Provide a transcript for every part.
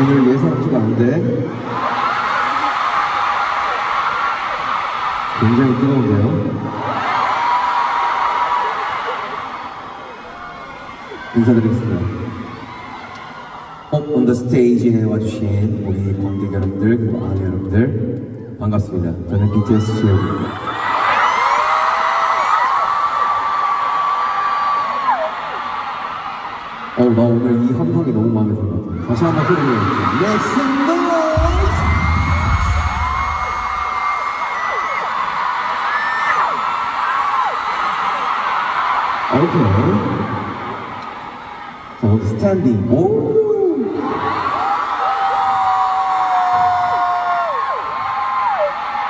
오늘 예상치가 안 돼. 굉장히 뜨거운데요. 인사드리겠습니다. 업 온더 스테이지에 와주신 우리 관객 여러분들, 그리고 아미 여러분들, 반갑습니다. 저는 BTS 지혁입니다. 어, 나 오늘 이 함성이 너무 마음에 같아. 다시 한번 소리. Make some noise! 오케이. 자, 오늘 스탠딩. 오!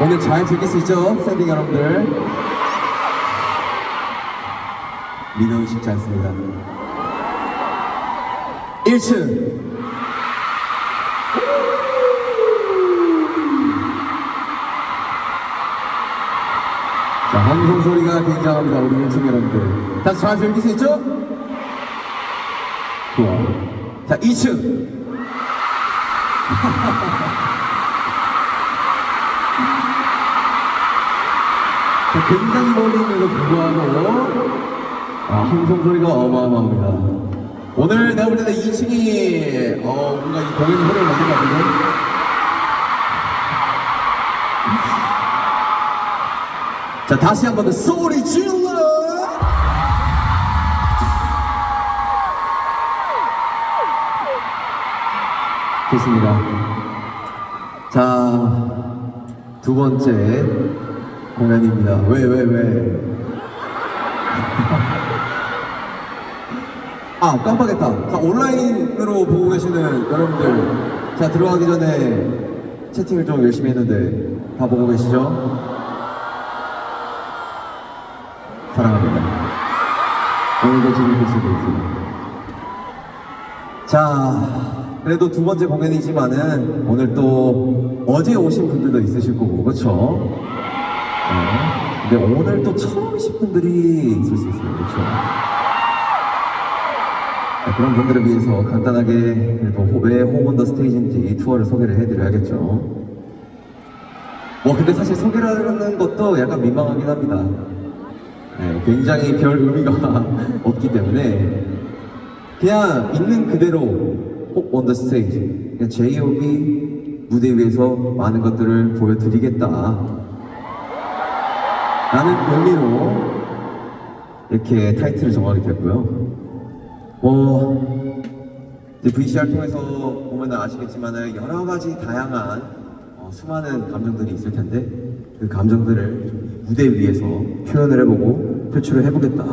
오늘 잘 즐길 수 있죠? 스탠딩 여러분들. 민호는 쉽지 않습니다. 1층. 자, 함성 소리가 굉장합니다. 우리 1층 여러분들. 다시 잘 즐길 수 있죠? 좋아. 자, 2층. 자, 굉장히 멀리 있는데도 불구하고, 아, 함성 소리가 어마어마합니다. 오늘 내가 볼 때는 2층이, 어, 뭔가 이 공연이 흐름을 만들 것 같은데. 자, 다시 한 번 더 소리 질러! 좋습니다. 자, 두 번째 공연입니다. 왜, 왜, 왜? 아, 깜빡했다. 자, 온라인으로 보고 계시는 여러분들. 자, 들어가기 전에 채팅을 좀 열심히 했는데, 다 보고 계시죠? 사랑합니다. 오늘도 재밌게 쓰고 있습니다. 자, 그래도 두 번째 공연이지만은 오늘 또 어제 오신 분들도 있으실 거고, 그렇죠? 네. 근데 오늘 또 처음이신 분들이 있을 수 있어요, 그렇죠? 자, 그런 분들을 위해서 간단하게 그래도 호- 왜 호문더 스테이지인지 투어를 소개를 해드려야겠죠. 뭐 근데 사실 소개를 하는 것도 약간 민망하긴 합니다. 네, 굉장히 별 의미가 없기 때문에 그냥 있는 그대로 stage 그냥 J.O.B 무대 위에서 많은 것들을 보여드리겠다 라는 의미로 이렇게 타이틀을 정하게 됐고요 뭐 이제 VCR 통해서 보면 아시겠지만 여러 가지 다양한 어, 수많은 감정들이 있을 텐데 그 감정들을 무대 위에서 표현을 해보고 표출을 해보겠다.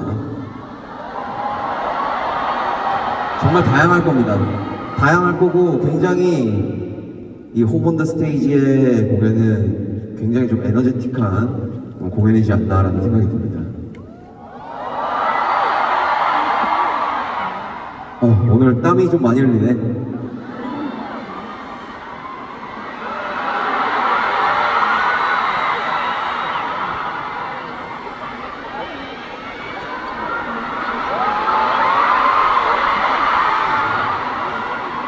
정말 다양할 겁니다. 다양할 거고 굉장히 이 호본더 스테이지의 공연은 굉장히 좀 에너제틱한 공연이지 않나라는 생각이 듭니다. 어, 오늘 땀이 좀 많이 흘리네.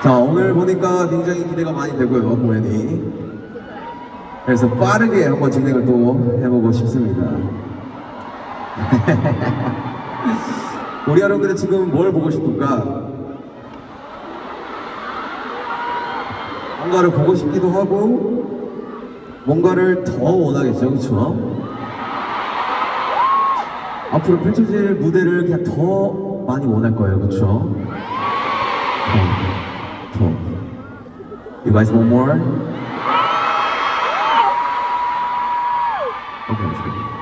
자, 오늘 보니까 굉장히 기대가 많이 되고요, 공연이. 그래서 빠르게 한번 진행을 또 해보고 싶습니다. 우리 여러분들은 지금 뭘 보고 싶을까? 뭔가를 보고 싶기도 하고, 뭔가를 더 원하겠죠, 그쵸? 앞으로 펼쳐질 무대를 그냥 더 많이 원할 거예요, 그쵸? 더, 더. You guys want more? Okay, let's go.